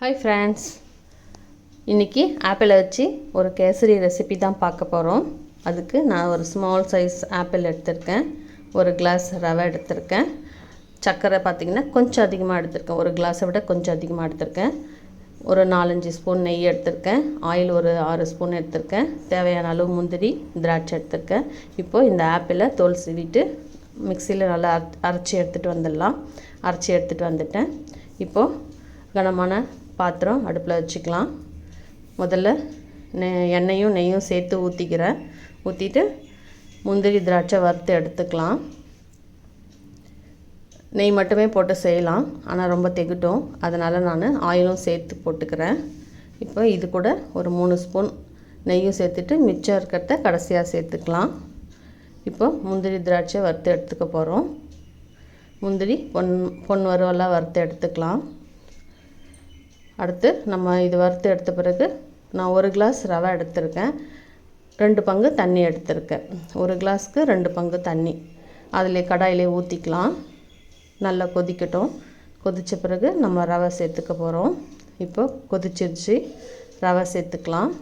Hi friends இன்றைக்கி ஆப்பிளை வச்சு ஒரு கேசரி ரெசிபி தான் பார்க்க போகிறோம் அதுக்கு நான் ஒரு ஸ்மால் சைஸ் ஆப்பிள் எடுத்திருக்கேன். ஒரு கிளாஸ் ரவை எடுத்திருக்கேன். சர்க்கரை பார்த்திங்கன்னா கொஞ்சம் அதிகமாக எடுத்திருக்கேன். ஒரு கிளாஸை விட கொஞ்சம் அதிகமாக எடுத்திருக்கேன். ஒரு நாலஞ்சு ஸ்பூன் நெய் எடுத்திருக்கேன். ஆயில் ஒரு ஆறு ஸ்பூன் எடுத்திருக்கேன். தேவையான அளவு முந்திரி திராட்சை எடுத்திருக்கேன். இப்போது இந்த ஆப்பிளை தோல் சீவிட்டு மிக்சியில் நல்லா அரைச்சி எடுத்துகிட்டு வந்துடலாம். அரைச்சி எடுத்துகிட்டு வந்துட்டேன். இப்போது கனமான பாத்திரம் அடுப்பில் வச்சுக்கலாம். முதல்ல நெ எண்ணெயும் நெய்யும் சேர்த்து ஊற்றிக்கிறேன் ஊற்றிட்டு முந்திரி திராட்சை வறுத்து எடுத்துக்கலாம். நெய் மட்டுமே போட்டு செய்யலாம். ஆனால் ரொம்ப திகட்டும். அதனால் நான் ஆயிலும் சேர்த்து போட்டுக்கிறேன். இப்போ இது கூட ஒரு மூணு ஸ்பூன் நெய்யும் சேர்த்துட்டு மிச்சம் இருக்கிறத கடைசியாக சேர்த்துக்கலாம். இப்போ முந்திரி திராட்சை வறுத்து எடுத்துக்க போகிறோம் முந்திரி பொன் பொன் வறுவலாக வறுத்து எடுத்துக்கலாம். அடுத்து நம்ம இது வறுத்து எடுத்த பிறகு நான் ஒரு கிளாஸ் ரவை எடுத்திருக்கேன். ரெண்டு பங்கு தண்ணி எடுத்திருக்கேன். ஒரு கிளாஸ்க்கு ரெண்டு பங்கு தண்ணி. அதில் கடாயிலே ஊற்றிக்கலாம் நல்லா கொதிக்கட்டும். கொதித்த பிறகு நம்ம ரவை சேர்த்துக்க போகிறோம் இப்போ கொதிச்சிருச்சு. ரவை சேர்த்துக்கலாம்.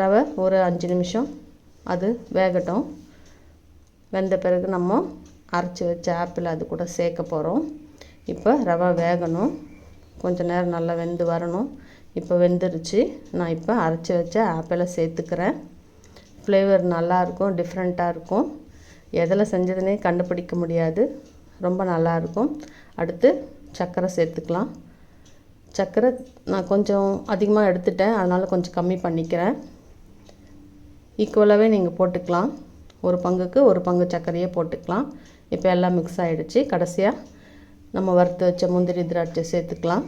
ரவை ஒரு அஞ்சு நிமிஷம் அது வேகட்டும். வெந்த பிறகு நம்ம அரைச்சி வச்ச ஆப்பிள் அது கூட சேர்க்க போகிறோம் இப்போ ரவை வேகணும். கொஞ்சம் நேரம் நல்லா வெந்து வரணும். இப்போ வெந்துருச்சு. நான் இப்போ அரைச்சி வச்ச ஆப்பிளை சேர்த்துக்கிறேன். ஃப்ளேவர் நல்லாயிருக்கும் டிஃப்ரெண்ட்டாக இருக்கும். எதில் செஞ்சதுனே கண்டுபிடிக்க முடியாது. ரொம்ப நல்லாயிருக்கும் அடுத்து சர்க்கரை சேர்த்துக்கலாம். சர்க்கரை நான் கொஞ்சம் அதிகமாக எடுத்துட்டேன். அதனால் கொஞ்சம் கம்மி பண்ணிக்கிறேன். ஈக்குவலாகவே நீங்கள் போட்டுக்கலாம். ஒரு பங்குக்கு ஒரு பங்கு சர்க்கரையே போட்டுக்கலாம். இப்போ எல்லாம் மிக்ஸ் ஆகிடுச்சு கடைசியாக நம்ம வறுத்து வச்ச முந்திரி திராட்சை சேர்த்துக்கலாம்.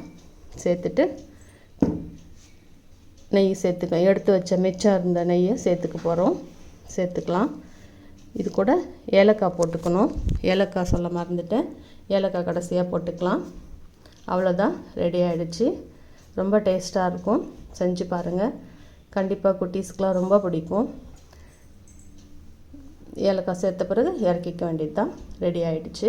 சேர்த்துட்டு நெய் சேர்த்துக்கலாம் எடுத்து வச்ச மிச்சம் இருந்த நெய்யை சேர்த்துக்க போகிறோம் சேர்த்துக்கலாம். இது கூட ஏலக்காய் போட்டுக்கணும். ஏலக்காய் சொல்ல மறந்துட்டேன். ஏலக்காய் கடைசியாக போட்டுக்கலாம். அவ்வளோதான் ரெடி ஆகிடுச்சு ரொம்ப டேஸ்ட்டாக இருக்கும். செஞ்சு பாருங்கள் கண்டிப்பாக குட்டீஸ்க்கெலாம் ரொம்ப பிடிக்கும். ஏலக்காய் சேர்த்த பிறகு இறக்கிக்க வேண்டியது தான் ரெடி ஆகிடுச்சு